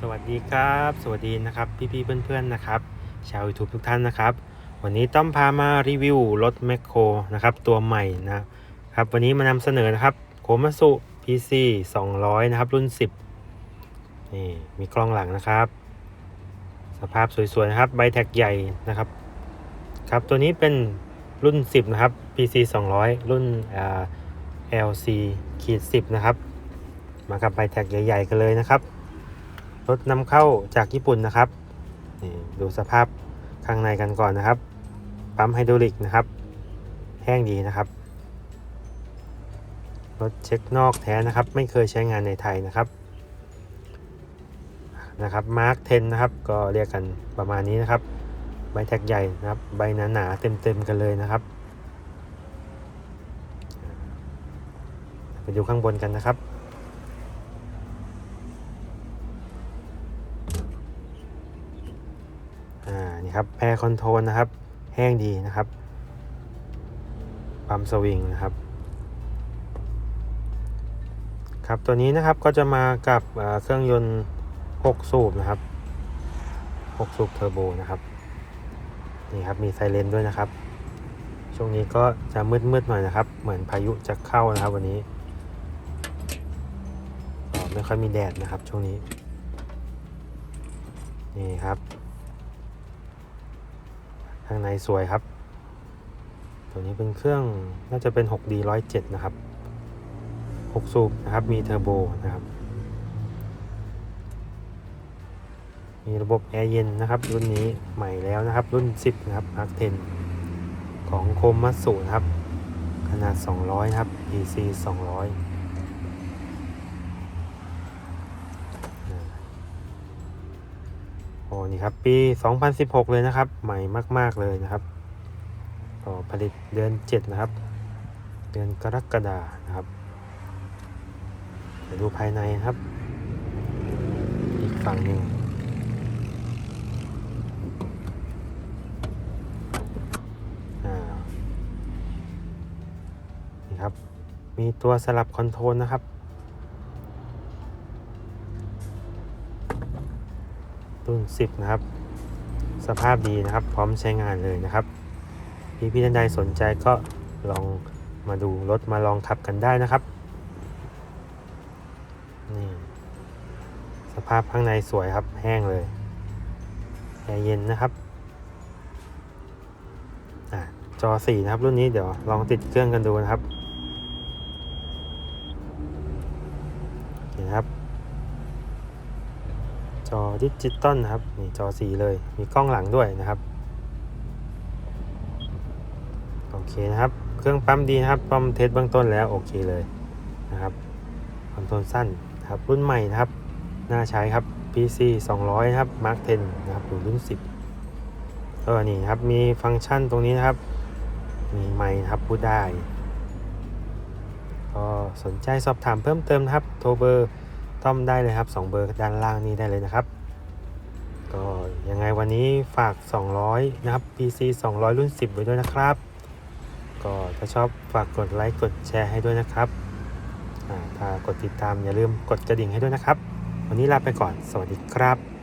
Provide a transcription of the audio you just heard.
สวัสดีครับ สวัสดีนะครับพี่ๆเพื่อนๆนะครับ ชาว YouTube ทุกท่านนะครับ วันนี้ต้อมพามารีวิวรถแมคโครนะครับตัวใหม่นะครับวันนี้มานำเสนอนะครับโคมัสุ PC 200 นะครับ รุ่น 10 นี่มีกล้องหลังนะครับ สภาพสวยๆนะครับใบแท็กใหญ่นะครับครับตัวนี้เป็นรุ่น 10 นะครับ PC 200 รุ่นอ่า LC ขีด10 นะครับ มากับใบแท็กใหญ่ ๆ กันเลยนะครับ รถนำเข้าจากญี่ปุ่นนะครับนี่ดูสภาพข้างในกันก่อนนะครับ ปั๊มไฮดรอลิกนะครับ แห้งดีนะครับ รถเช็คนอกแท้นะครับ ไม่เคยใช้งานในไทยนะครับนะครับมาร์ค10นะครับ ก็เรียกกันประมาณนี้นะครับ ใบแท็กใหญ่นะครับ ใบหนาๆเต็มๆกันเลยนะครับ ไปดูข้างบนกันนะครับ อ่า นี่ ครับแพรคอนโทรลนะครับ แห้งดีนะครับปั๊มสวิงนะครับ ครับตัวนี้นะครับก็จะมากับเครื่องยนต์ 6 สูบนะครับ 6 สูบเทอร์โบนะครับนี่ครับมีไซเรนด้วยนะครับ ช่วงนี้ก็จะมืดๆหน่อยนะครับ เหมือนพายุจะเข้านะครับวันนี้ไม่ค่อยมีแดดนะครับช่วงนี้ นี่ครับ ข้างในสวยครับ ตัวนี้เป็นเครื่องน่าจะเป็น 6D 107 นะครับ 6 สูบนะครับ มีเทอร์โบนะครับ มีระบบแอร์เย็นนะครับ รุ่นนี้ใหม่แล้วนะครับ รุ่น 10 นะครับ Mark 10 ของโคมัตสุนะครับ ขนาด 200 นะครับ PC 200 อ้นี่ครับปี 2016 เลยนะครับ ใหม่มาก ๆ เลยนะครับก็ผลิตเดือน 7 นะครับ เดือนกรกฎานะครับเดี๋ยวดูภายในครับ อีกฝั่งหนึ่งนี่ครับ มีตัวสลับคอนโทรลนะครับ รุ่น 10 นะครับ สภาพดีนะครับ พร้อมใช้งานเลยนะครับ พี่พี่ท่านใดสนใจก็ลองมาดูรถมาลองขับกันได้นะครับ นี่ สภาพข้างในสวยครับ แห้งเลยแอร์เย็นนะครับอจอ 4 นะครับ รุ่นนี้เดี๋ยวลองติดเครื่องกันดูนะครับนี่นะครับ อดิจิตอลนะครับนี่จอสีเลยมีกล้องหลังด้วยนะครับโอเคนะครับเครื่องปั๊มดีนะครับปั๊มเทสเบื้องต้นแล้วโอเคเลยนะครับคอนโทรลสั้นครับรุ่นใหม่นะครับน่าใช้ครับ PC 200ครับ Mark 10นะครับอยู่รุ่น 10เออนี่ครับมีฟังก์ชันตรงนี้นะครับมีไมค์ครับพูดได้ก็สนใจสอบถามเพิ่มเติมนะครับโทรเบอร์ ต้อมได้เลยครับ 2 เบอร์ด้านล่างนี้ได้เลยนะครับ ก็ยังไงวันนี้ฝาก 200 นะครับ PC 200 รุ่น 10 ไว้ด้วยนะครับ ก็ถ้าชอบฝากกดไลค์กดแชร์ให้ด้วยนะครับอ่าถ้ากดติดตามอย่าลืมกดกระดิ่งให้ด้วยนะครับ วันนี้ลาไปก่อนสวัสดีครับ